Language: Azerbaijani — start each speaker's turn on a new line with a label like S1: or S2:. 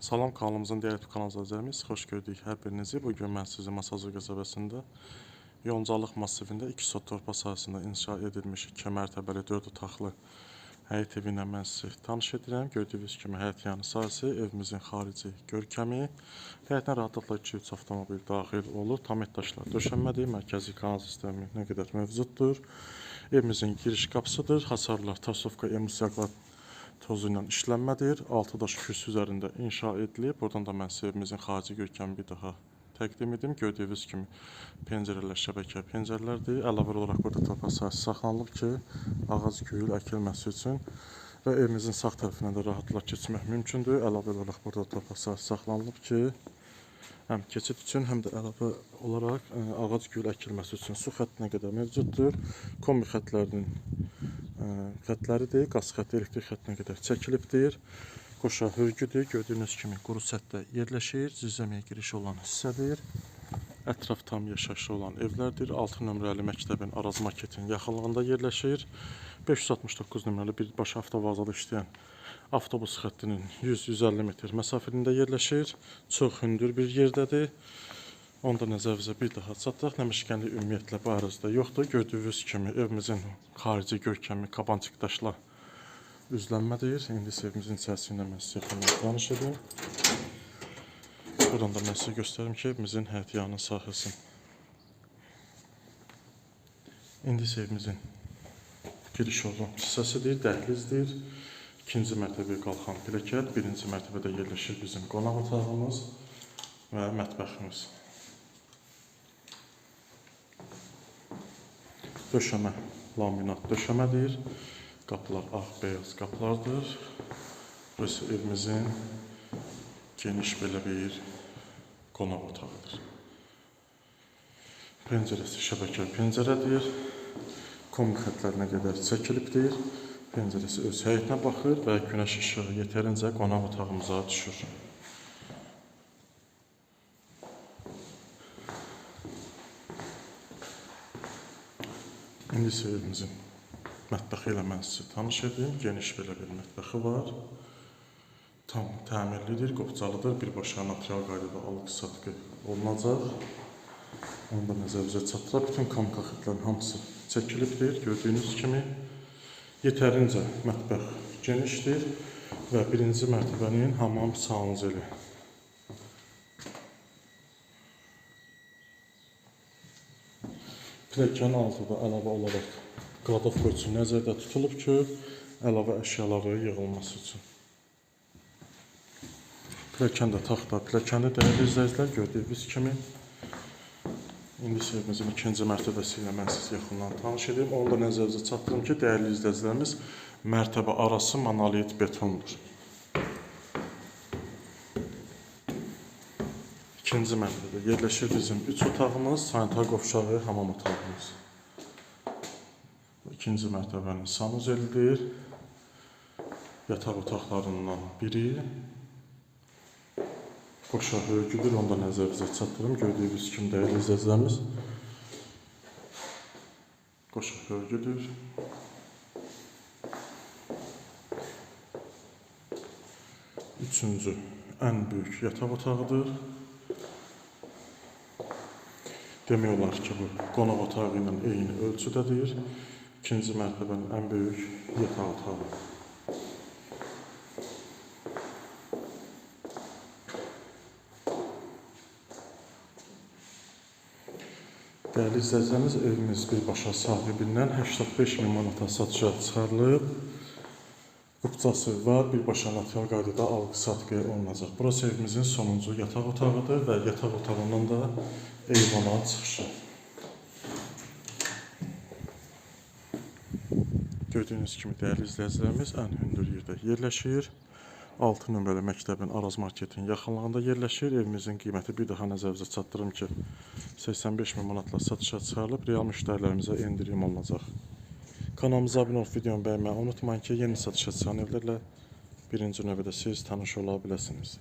S1: Salam kanalımızın diğer YouTube kanal izləyicilərimiz, xoş gördük hər birinizi. Bu gün mən sizi Masazır qəsəbəsində Yoncalıq massivində 2 sot torpaq sahəsində inşa edilmiş 2 mərtəbəli 4 otaqlı həyət evi ilə mən sizi tanış edirəm. Gördüyünüz kimi həyət yanı sahəsi, evimizin xarici görkəmi, həyətinə rahatlıqla 2-3 avtomobil daxil olur. Tam etdaşlar döşənmədir, mərkəzi kanal sistemi nə qədər mövcuddur. Evimizin giriş qapısıdır. Hasarlar Tasovka emulsiyalar tozu ilə işlənmədir. 6 daş kürsü üzərində inşa edilib. Buradan da mən sizə evimizin xarici görkəmi bir daha təqdim edim. Gördüyünüz kimi pəncərələr şəbəkə pəncərələrdir. Əlavə olaraq burada torpaq sahəsi saxlanılıb ki, ağac gül əkilməsi üçün və evimizin sağ tərəfindən də rahatlıqla keçmək mümkündür. Əlavə olaraq burada torpaq sahəsi saxlanılıb ki, həm keçid üçün, həm də əlavə olaraq ə, ağac gül əkilməsi üçün su xəttinə qədər mövcuddur. Kombi xətlərinin ə, xətləridir. Qaz xətti elektrik xəttinə qədər çəkilibdir. Qoşa hörgüdür. Gördüyünüz kimi quru sətdə yerləşir. Zirzəmiyə giriş olan hissədir. Ətraf tam yaşayışlı olan evlərdir. 6 nömrəli məktəbin Araz Marketin yaxınlığında yerləşir. 569 nömrəli birbaşa avtovağzada işləyən avtobus xəttinin 100-150 metr məsafəsində yerləşir. Çox hündür bir yerdədir. Onu da nəzərinizə bir daha çatdıraq. Nəmişkənli ümumiyyətlə bu ərazidə yoxdur. Gördüyünüz kimi evimizin xarici görkəmi kabançıq daşla üzlənmədir. İndi isə evimizin içərisində mən sizə yaxından tanış edim. Buradan da mən sizə göstərim ki, evimizin həyət yanı sahəsi. İndi isə evimizin giriş olan hissəsidir, dəhlizdir. İkinci mərtəbəyə qalxan pilləkən, birinci mərtəbədə yerləşir bizim qonaq otağımız və mətbəximiz. Döşəmə laminat döşəmədir. Qapılar ağ beyaz qapılardır. Burası evimizin geniş belə bir qonaq otağıdır. Pəncərəsi şəbəkə pəncərədir. Kombi xətlərinə qədər çəkilibdir. Pəncərəsi öz həyətinə baxır və günəş işığı yetərincə qonaq otağımıza düşür. İndi evimizin mətbəxi ilə mən sizi tanış edim. Geniş belə bir mətbəxi var. Tam təmirlidir, qopcalıdır. Birbaşa natural qaydada alqı-satqı olunacaq. Onu da nəzərinizə çatdıraq. Bütün kamka xətlərin hamısı çəkilibdir. Gördüyünüz kimi yetərincə mətbəx genişdir və birinci mərtəbənin hamam sanuzeli. Pilləkənin altında əlavə olaraq qladovka üçün nəzərdə tutulub ki, əlavə əşyaları yığılması üçün. Pilləkən də taxta pilləkəni dəyərli izləyicilər gördüyünüz kimi İndi evimizin ikinci mərtəbəsi ilə mən sizi yaxından tanış edim. Onu da nəzərinizə çatdırım ki, dəyərli izləyicilərimiz, mərtəbə arası monolit betondur. İkinci mərtəbədə yerləşir bizim üç otağımız, sanitar qovşağı, hamam otağımız. İkinci mərtəbənin sanuzelidir. Yataq otaqlarından biri. Qoşa hörgüdür, onu da nəzərinizə çatdırım. Gördüyünüz kimi dəyərli izləyicilərimiz. Qoşa hörgüdür. Üçüncü, ən böyük yataq otağıdır. Demək olar ki, bu qonaq otağı ilə eyni ölçüdədir. İkinci mərtəbənin ən böyük yataq otağı. Dəyərli izləyicilərimiz, evimiz birbaşa sahibindən 85 min manata satışa çıxarılıb. Qubcası var, birbaşa natural qaydada alqı-satqı olunacaq. Burası evimizin sonuncu yataq otağıdır və yataq otağından da eyvana çıxışı. Gördüyünüz kimi dəyərli izləyicilərimiz ən hündür yerdə yerləşir. 6 nömrəli məktəbin Araz Marketin yaxınlığında yerləşir. Evimizin qiyməti bir daha nəzərinizə çatdırım ki, 85 min manatla satışa çıxarılıb, real müştərilərimizə endirim olunacaq. Kanalımıza abunə olub videonu bəyənməyi unutmayın ki, yeni satışa çıxan evlərlə birinci növbədə siz tanış ola biləsiniz.